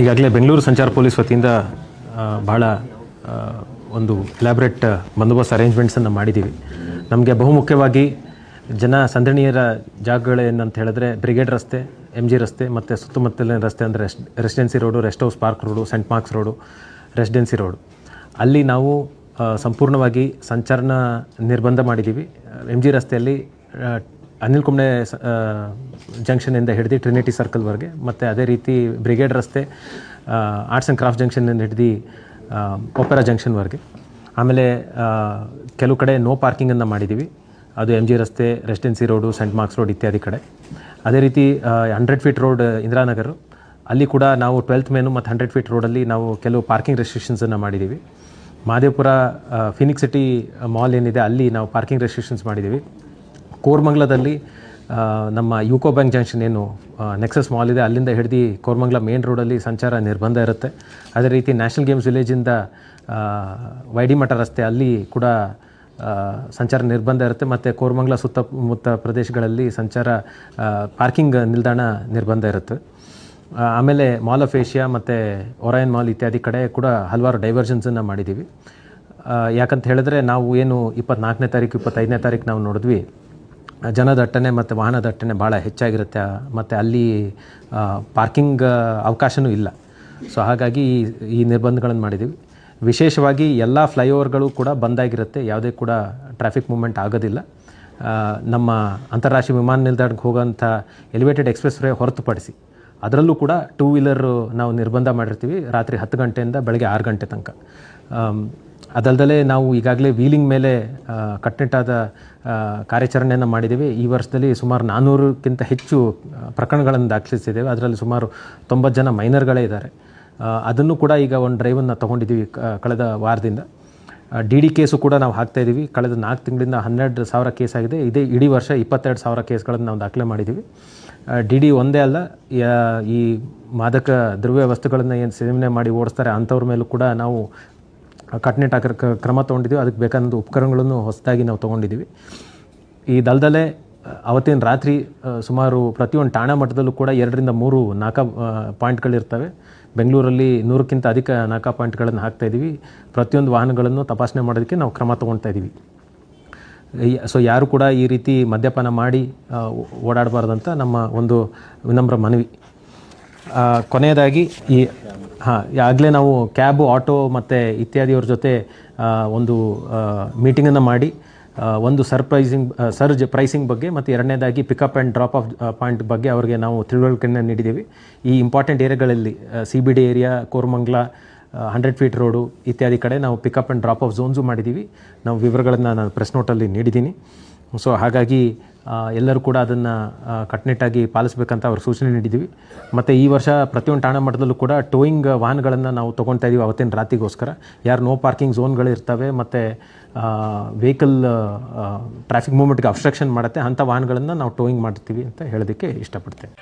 ಈಗಾಗಲೇ ಬೆಂಗಳೂರು ಸಂಚಾರ ಪೊಲೀಸ್ ವತಿಯಿಂದ ಭಾಳ ಒಂದು ಎಲಾಬ್ರೇಟ್ ಬಂದೋಬಸ್ತ್ ಅರೇಂಜ್ಮೆಂಟ್ಸನ್ನು ಮಾಡಿದ್ದೀವಿ ನಮಗೆ ಬಹುಮುಖ್ಯವಾಗಿ ಜನ ಸಂದಣಿಯರ ಜಾಗಗಳೇನಂತ ಹೇಳಿದ್ರೆ ಬ್ರಿಗೇಡ್ ರಸ್ತೆ ಎಂ ಜಿ ರಸ್ತೆ ಮತ್ತು ಸುತ್ತಮುತ್ತಲಿನ ರಸ್ತೆ ಅಂದರೆ Residency Road Rest House Park Road Saint Mark's Road Residency Road ಅಲ್ಲಿ ನಾವು ಸಂಪೂರ್ಣವಾಗಿ ಸಂಚಾರನ ನಿರ್ಬಂಧ ಮಾಡಿದ್ದೀವಿ ಎಂ ಜಿ ರಸ್ತೆಯಲ್ಲಿ ಅನಿಲ್ ಕುಂಬ್ಳೆ ಜಂಕ್ಷನಿಂದ ಹಿಡಿದು ಟ್ರಿನಿಟಿ ಸರ್ಕಲ್ವರೆಗೆ ಮತ್ತು ಅದೇ ರೀತಿ ಬ್ರಿಗೇಡ್ ರಸ್ತೆ ಆರ್ಟ್ಸ್ ಆ್ಯಂಡ್ ಕ್ರಾಫ್ಟ್ ಜಂಕ್ಷನಿಂದ ಹಿಡಿದು ಒಪೆರಾ ಜಂಕ್ಷನ್ವರೆಗೆ ಆಮೇಲೆ ಕೆಲವು ಕಡೆ ನೋ ಪಾರ್ಕಿಂಗನ್ನು ಮಾಡಿದ್ದೀವಿ ಅದು ಎಂ ಜಿ ರಸ್ತೆ Residency Road Saint Mark's Road ಇತ್ಯಾದಿ ಕಡೆ. ಅದೇ ರೀತಿ ಹಂಡ್ರೆಡ್ ಫೀಟ್ ರೋಡ್ ಇಂದಿರಾನಗರ್ ಅಲ್ಲಿ ಕೂಡ ನಾವು ಟ್ವೆಲ್ತ್ ಮೇನು ಮತ್ತು ಹಂಡ್ರೆಡ್ ಫೀಟ್ ರೋಡಲ್ಲಿ ನಾವು ಕೆಲವು ಪಾರ್ಕಿಂಗ್ ರೆಸ್ಟ್ರಿಕ್ಷನ್ಸನ್ನು ಮಾಡಿದ್ದೀವಿ ಮಾದೇವಪುರ ಫಿನಿಕ್ಸ್ ಸಿಟಿ ಮಾಲ್ ಏನಿದೆ, ಅಲ್ಲಿ ನಾವು ಪಾರ್ಕಿಂಗ್ ರೆಸ್ಟ್ರಿಕ್ಷನ್ಸ್ ಮಾಡಿದ್ದೀವಿ ಕೋರ್ಮಂಗ್ಲದಲ್ಲಿ ನಮ್ಮ ಯುಕೋ ಬ್ಯಾಂಕ್ ಜಂಕ್ಷನ್ ಏನು ನೆಕ್ಸಸ್ ಮಾಲ್ ಇದೆ. ಅಲ್ಲಿಂದ ಹಿಡಿದು ಕೋರ್ಮಂಗ್ಲ ಮೇನ್ ರೋಡಲ್ಲಿ ಸಂಚಾರ ನಿರ್ಬಂಧ ಇರುತ್ತೆ. ಅದೇ ರೀತಿ ನ್ಯಾಷನಲ್ ಗೇಮ್ಸ್ ವಿಲೇಜಿಂದ ವೈಡಿಮಠ ರಸ್ತೆ ಅಲ್ಲಿ ಕೂಡ ಸಂಚಾರ ನಿರ್ಬಂಧ ಇರುತ್ತೆ. ಮತ್ತು ಕೋರ್ಮಂಗ್ಲ ಸುತ್ತಮುತ್ತ ಪ್ರದೇಶಗಳಲ್ಲಿ ಸಂಚಾರ ಪಾರ್ಕಿಂಗ್ ನಿಲ್ದಾಣ ನಿರ್ಬಂಧ ಇರುತ್ತೆ. ಆಮೇಲೆ ಮಾಲ್ ಆಫ್ ಏಷ್ಯಾ ಮತ್ತು ಒರಾಯನ್ ಮಾಲ್ ಇತ್ಯಾದಿ ಕಡೆ ಕೂಡ ಹಲವಾರು ಡೈವರ್ಷನ್ಸನ್ನು ಮಾಡಿದ್ದೀವಿ ಯಾಕಂತ ಹೇಳಿದ್ರೆ ನಾವು ಏನು ಇಪ್ಪತ್ನಾಲ್ಕನೇ ತಾರೀಕು, ಇಪ್ಪತ್ತೈದನೇ ತಾರೀಕು ನಾವು ನೋಡಿದ್ವಿ. ಜನದಟ್ಟಣೆ ಮತ್ತು ವಾಹನ ದಟ್ಟಣೆ ಭಾಳ ಹೆಚ್ಚಾಗಿರುತ್ತೆ. ಮತ್ತು ಅಲ್ಲಿ ಪಾರ್ಕಿಂಗ್ ಅವಕಾಶವೂ ಇಲ್ಲ. ಸೊ ಹಾಗಾಗಿ ಈ ಈ ನಿರ್ಬಂಧಗಳನ್ನು ಮಾಡಿದ್ದೀವಿ ವಿಶೇಷವಾಗಿ ಎಲ್ಲ ಫ್ಲೈಓವರ್ಗಳು ಕೂಡ ಬಂದಾಗಿರುತ್ತೆ. ಯಾವುದೇ ಕೂಡ ಟ್ರಾಫಿಕ್ ಮೂಮೆಂಟ್ ಆಗೋದಿಲ್ಲ. ನಮ್ಮ ಅಂತಾರಾಷ್ಟ್ರೀಯ ವಿಮಾನ ನಿಲ್ದಾಣಕ್ಕೆ ಹೋಗೋಂಥ ಎಲಿವೇಟೆಡ್ ಎಕ್ಸ್ಪ್ರೆಸ್ ವೇ ಹೊರತುಪಡಿಸಿ ಅದರಲ್ಲೂ ಕೂಡ ಟೂ ವೀಲರು ನಾವು ನಿರ್ಬಂಧ ಮಾಡಿರ್ತೀವಿ. ರಾತ್ರಿ ಹತ್ತು ಗಂಟೆಯಿಂದ ಬೆಳಗ್ಗೆ ಆರು ಗಂಟೆ ತನಕ. ಅದಲ್ದಲೇ ನಾವು ಈಗಾಗಲೇ ವೀಲಿಂಗ್ ಮೇಲೆ ಕಟ್ಟುನಿಟ್ಟಾದ ಕಾರ್ಯಾಚರಣೆಯನ್ನು ಮಾಡಿದ್ದೀವಿ. ಈ ವರ್ಷದಲ್ಲಿ ಸುಮಾರು ನಾನ್ನೂರಕ್ಕಿಂತ ಹೆಚ್ಚು ಪ್ರಕರಣಗಳನ್ನು ದಾಖಲಿಸಿದ್ದೇವೆ. ಅದರಲ್ಲಿ ಸುಮಾರು ತೊಂಬತ್ತು ಜನ ಮೈನರ್ಗಳೇ ಇದ್ದಾರೆ. ಅದನ್ನು ಕೂಡ ಈಗ ಒಂದು ಡ್ರೈವನ್ನು ತೊಗೊಂಡಿದ್ದೀವಿ ಕಳೆದ ವಾರದಿಂದ. ಡಿ ಡಿ ಕೇಸು ಕೂಡ ನಾವು ಹಾಕ್ತಾ ಇದ್ದೀವಿ. ಕಳೆದ ನಾಲ್ಕು ತಿಂಗಳಿಂದ ಹನ್ನೆರಡು ಸಾವಿರ ಕೇಸ್ ಆಗಿದೆ. ಇದೇ ಇಡೀ ವರ್ಷ ಇಪ್ಪತ್ತೆರಡು ಸಾವಿರ ಕೇಸ್ಗಳನ್ನು ನಾವು ದಾಖಲೆ ಮಾಡಿದ್ದೀವಿ. ಡಿ ಡಿ ಒಂದೇ ಅಲ್ಲ ಈ ಮಾದಕ ದ್ರವ್ಯ ವಸ್ತುಗಳನ್ನು ಏನು ಸೇವನೆ ಮಾಡಿ ಓಡಿಸ್ತಾರೆ ಅಂಥವ್ರ ಮೇಲೂ ಕೂಡ ನಾವು ಕಟ್ಟುನಿಟ್ಟಾಗಿ ಕ- ಕ್ರಮ ತೊಗೊಂಡಿದ್ದೀವಿ. ಅದಕ್ಕೆ ಬೇಕಾದಂಥ ಉಪಕರಣಗಳನ್ನು ಹೊಸದಾಗಿ ನಾವು ತೊಗೊಂಡಿದ್ದೀವಿ. ಈ ದಲ್ದಲೆ ಅವತ್ತಿನ ರಾತ್ರಿ ಸುಮಾರು ಪ್ರತಿಯೊಂದು ಠಾಣಾ ಮಟ್ಟದಲ್ಲೂ ಕೂಡ ಎರಡರಿಂದ ಮೂರು ನಾಲ್ಕ ಪಾಯಿಂಟ್ಗಳಿರ್ತವೆ. ಬೆಂಗಳೂರಲ್ಲಿ ನೂರಕ್ಕಿಂತ ಅಧಿಕ ನಾಲ್ಕ ಪಾಯಿಂಟ್ಗಳನ್ನು ಹಾಕ್ತಾ ಇದ್ದೀವಿ. ಪ್ರತಿಯೊಂದು ವಾಹನಗಳನ್ನು ತಪಾಸಣೆ ಮಾಡೋದಕ್ಕೆ ನಾವು ಕ್ರಮ ತೊಗೊಳ್ತಾ ಇದ್ದೀವಿ. ಸೊ ಯಾರು ಕೂಡ ಈ ರೀತಿ ಮದ್ಯಪಾನ ಮಾಡಿ ಓಡಾಡಬಾರ್ದಂತ ನಮ್ಮ ಒಂದು ವಿನಮ್ರ ಮನವಿ. ಕೊನೆಯದಾಗಿ ಈ ಹಾಂ ಆಗಲೇ ನಾವು ಕ್ಯಾಬು, ಆಟೋ ಮತ್ತು ಇತ್ಯಾದಿಯವ್ರ ಜೊತೆ ಒಂದು ಮೀಟಿಂಗನ್ನು ಮಾಡಿ ಒಂದು ಸರ್ಪ್ರೈಸಿಂಗ್ ಸರ್ಜ್ ಪ್ರೈಸಿಂಗ್ ಬಗ್ಗೆ ಮತ್ತು ಎರಡನೇದಾಗಿ pickup and drop off point ಬಗ್ಗೆ ಅವರಿಗೆ ನಾವು ತಿಳುವಳಿಕೆಯನ್ನು ನೀಡಿದ್ದೀವಿ. ಈ important ಏರಿಯಾಗಳಲ್ಲಿ C B D area Koramangala hundred feet road ಇತ್ಯಾದಿ ಕಡೆ ನಾವು pickup and drop off zones ಮಾಡಿದ್ದೀವಿ. ನಾವು ವಿವರಗಳನ್ನು ನಾನು ಪ್ರೆಸ್ ನೋಟಲ್ಲಿ ನೀಡಿದ್ದೀನಿ. ಸೊ ಹಾಗಾಗಿ ಎಲ್ಲರೂ ಕೂಡ ಅದನ್ನು ಕಟ್ಟುನಿಟ್ಟಾಗಿ ಪಾಲಿಸಬೇಕಂತ ಅವ್ರ ಸೂಚನೆ ನೀಡಿದ್ದೀವಿ ಮತ್ತು ಈ ವರ್ಷ ಪ್ರತಿಯೊಂದು ಠಾಣಾ ಮಟ್ಟದಲ್ಲೂ ಕೂಡ ಟೋಯಿಂಗ್ ವಾಹನಗಳನ್ನು ನಾವು ತೊಗೊಳ್ತಾ ಇದ್ದೀವಿ ಅವತ್ತಿನ ರಾತ್ರಿಗೋಸ್ಕರ. ಯಾರು ನೋ ಪಾರ್ಕಿಂಗ್ ಝೋನ್ಗಳು ಇರ್ತವೆ, ಮತ್ತು ವೆಹಿಕಲ್ ಟ್ರಾಫಿಕ್ ಮೂವ್ಮೆಂಟ್ಗೆ ಅಬ್ಸ್ಟ್ರಕ್ಷನ್ ಮಾಡುತ್ತೆ, ಅಂಥ ವಾಹನಗಳನ್ನು ನಾವು ಟೋಯಿಂಗ್ ಮಾಡ್ತೀವಿ ಅಂತ ಹೇಳೋದಕ್ಕೆ ಇಷ್ಟಪಡ್ತೇನೆ.